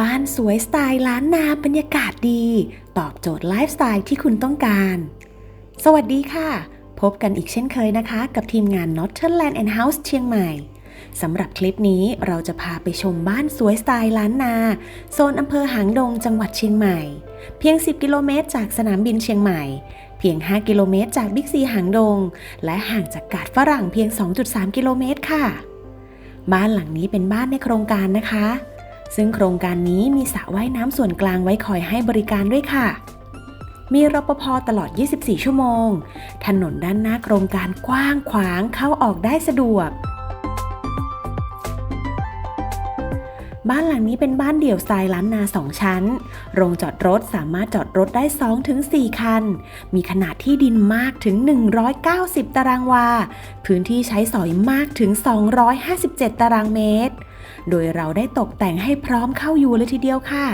บ้านสวยสไตล์ล้านนาบรรยากาศดี ตอบโจทย์ไลฟ์สไตล์ที่คุณต้องการ สวัสดีค่ะ พบกันอีกเช่นเคยนะคะ กับทีมงาน Northern and House เชียงใหม่สำหรับคลิปนี้เราจะพาไปชมบ้านสวยสไตล์ล้านนา โซนอำเภอหางดงจังหวัดเชียงใหม่ เพียง 10 กิโลเมตรจากสนามบินเชียงใหม่ เพียง 5 กิโลเมตรจากบิ๊กซีหางดง และห่างจากกาดฝรั่งเพียง 2.3 กิโลเมตรค่ะ บ้านหลังนี้เป็นบ้านในโครงการนะคะ ซึ่งโครงการนี้มีสระว่ายน้ำส่วนกลางไว้คอยให้บริการด้วยค่ะ มีรปภตลอด 24 ชั่วโมง ถนนด้านหน้าโครงการกว้างขวางเข้าออกได้สะดวก บ้านหลังนี้เป็นบ้านเดี่ยวสไตล์ล้านนาสองชั้น โรงจอดรถสามารถจอดรถได้ 2-4 คัน มีขนาดที่ดินมากถึง 190 ตารางวา พื้นที่ใช้สอยมากถึง 257 ตารางเมตร โดยเราได้ตกแต่งให้พร้อมเข้าอยู่เลยทีเดียวค่ะ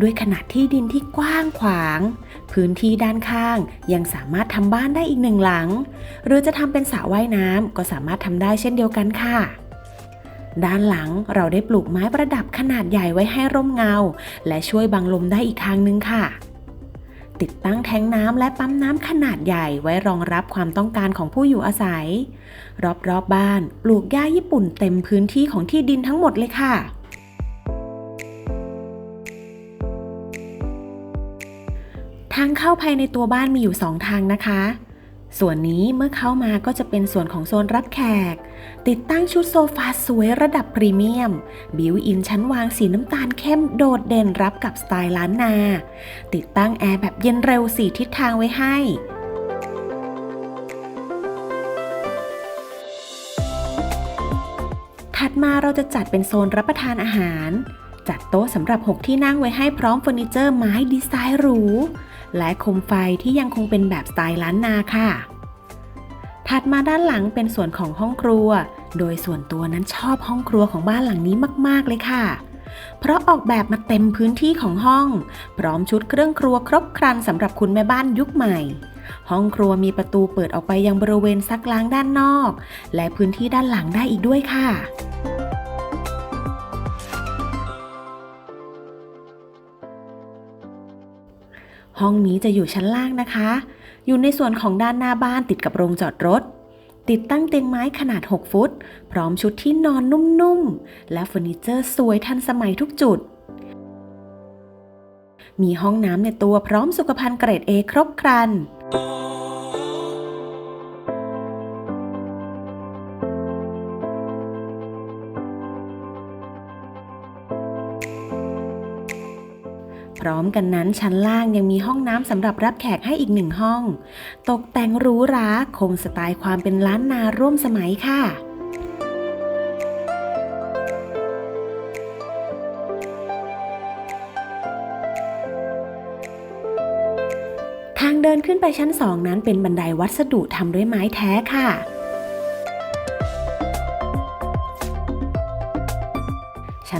ด้วยขนาดที่ดินที่กว้างขวาง พื้นที่ด้านข้างยังสามารถทำบ้านได้อีกหนึ่งหลัง หรือจะทำเป็นสระว่ายน้ำก็สามารถทำได้เช่นเดียวกันค่ะ ด้านหลังเราได้ปลูกไม้ประดับขนาดใหญ่ไว้ให้ร่มเงา และช่วยบังลมได้อีกทางนึงค่ะ ติดตั้งแทงน้ำและปั๊มน้ำขนาดใหญ่ไว้รองรับความต้องการของผู้อยู่อาศัย รอบๆบบ้านปลูกหญ้าญี่ปุ่นเต็มพื้นที่ของที่ดินทั้งหมดเลยค่ะทางเข้าภายในตัวบ้านมีอยู่ 2 ทางนะคะ ส่วนนี้เมื่อเข้ามาก็จะเป็นส่วนของโซนรับแขก ติดตั้งชุดโซฟาสวยระดับพรีเมียม บิวอินชั้นวางสีน้ำตาลเข้มโดดเด่นรับกับสไตล์ล้านนา ติดตั้งแอร์แบบเย็นเร็วสีทิศทางไว้ให้ถัดมาเราจะจัดเป็นโซนรับประทานอาหาร จัดโต๊ะสำหรับ 6 ที่นั่งไว้ให้พร้อมเฟอร์นิเจอร์ไม้ดีไซน์หรู และโคมไฟที่ยังคงเป็นแบบสไตล์ล้านนาค่ะ ถัดมาด้านหลังเป็นส่วนของห้องครัว โดยส่วนตัวนั้นชอบห้องครัวของบ้านหลังนี้มาก ๆ เลยค่ะ เพราะออกแบบมาเต็มพื้นที่ของห้อง พร้อมชุดเครื่องครัวครบครันสำหรับคุณแม่บ้านยุคใหม่ ห้องครัวมีประตูเปิดออกไปยังบริเวณซักล้างด้านนอก และพื้นที่ด้านหลังได้อีกด้วยค่ะห้องนี้จะอยู่ชั้นล่างนะคะ อยู่ในส่วนของด้านหน้าบ้านติดกับโรงจอดรถ ติดตั้งเตียงไม้ขนาด 6 ฟุต พร้อมชุดที่นอนนุ่มๆ และเฟอร์นิเจอร์สวยทันสมัยทุกจุด มีห้องน้ำในตัวพร้อมสุขภัณฑ์เกรด A ครบครัน พร้อมกันนั้นชั้นล่างยังมีห้องน้ำสำหรับรับแขกให้อีกหนึ่งห้อง ตกแต่งหรูหราคงสไตล์ความเป็นล้านนาร่วมสมัยค่ะทางเดินขึ้นไปชั้นสองนั้นเป็นบันไดวัสดุทำด้วยไม้แท้ค่ะ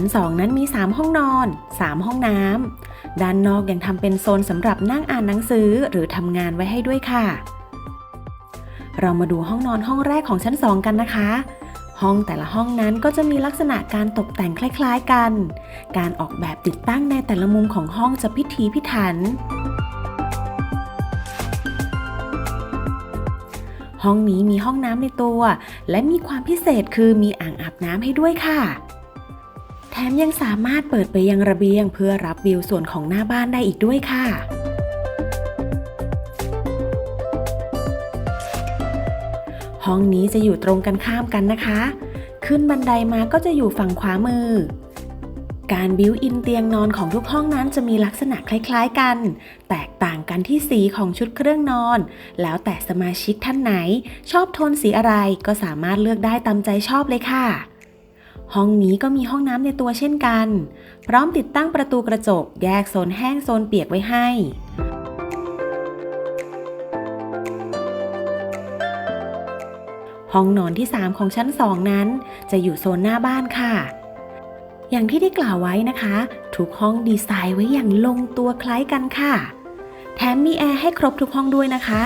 น 2 นั้นมี 3 ห้องนอน 3 ห้องน้ำด้านนอกยังทำเป็นโซนสำหรับนั่งอ่านหนังสือหรือทำงานไว้ให้ด้วยค่ะ เรามาดูห้องนอนห้องแรกของชั้น 2 กันนะคะ ห้องแต่ละห้องนั้นก็จะมีลักษณะการตกแต่งคล้าย ๆ กัน การออกแบบติดตั้งในแต่ละมุมของห้องจะพิถีพิถันห้องนี้มีห้องน้ำในตัว และมีความพิเศษคือมีอ่างอาบน้ำให้ด้วยค่ะ แถมยังสามารถเปิดไปยังระเบียง เพื่อรับวิวส่วนของหน้าบ้านได้อีกด้วยค่ะห้องนี้จะอยู่ตรงกันข้ามกันนะคะ ขึ้นบันไดมาก็จะอยู่ฝั่งขวามือ การบิวอินเตียงนอนของทุกห้องนั้นจะมีลักษณะคล้ายๆกัน แตกต่างกันที่สีของชุดเครื่องนอน แล้วแต่สมาชิกท่านไหน ชอบโทนสีอะไรก็สามารถเลือกได้ตามใจชอบเลยค่ะ ห้องนี้ก็มีห้องน้ำในตัวเช่นกัน พร้อมติดตั้งประตูกระจกแยกโซนแห้งโซนเปียกไว้ให้ ห้องนอนที่ 3 ของชั้น 2 นั้น จะอยู่โซนหน้าบ้านค่ะ อย่างที่ได้กล่าวไว้นะคะ ทุกห้องดีไซน์ไว้อย่างลงตัวคล้ายกันค่ะ แถมมีแอร์ให้ครบทุกห้องด้วยนะคะ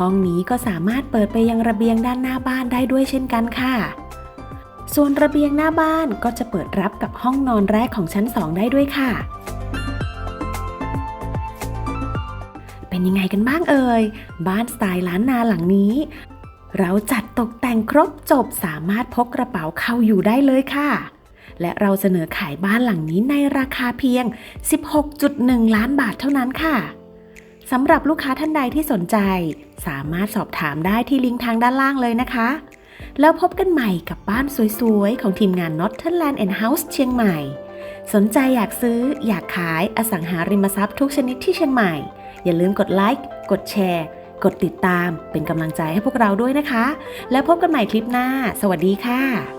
ห้องนี้ก็สามารถเปิดไปยังระเบียงด้านหน้าบ้านได้ด้วยเช่นกันค่ะ ส่วนระเบียงหน้าบ้านก็จะเปิดรับกับห้องนอนแรกของชั้น 2 ได้ด้วยค่ะ เป็นยังไงกันบ้างเอ่ย บ้านสไตล์ล้านนาหลังนี้ เราจัดตกแต่งครบจบสามารถพกกระเป๋าเข้าอยู่ได้เลยค่ะและเราเสนอขายบ้านหลังนี้ในราคาเพียง 16.1 ล้านบาทเท่านั้นค่ะ สำหรับลูกค้าท่านใดที่สนใจ สามารถสอบถามได้ที่ลิงก์ทางด้านล่างเลยนะคะ แล้วพบกันใหม่กับบ้านสวยๆ ของทีมงาน Northern and House เชียงใหม่ สนใจอยากซื้ออยากขายอสังหาริมทรัพย์ทุกชนิดที่เชียงใหม่ อย่าลืมกดไลค์กดแชร์ กดติดตามเป็นกำลังใจให้พวกเราด้วยนะคะ แล้วพบกันใหม่คลิปหน้า สวัสดีค่ะ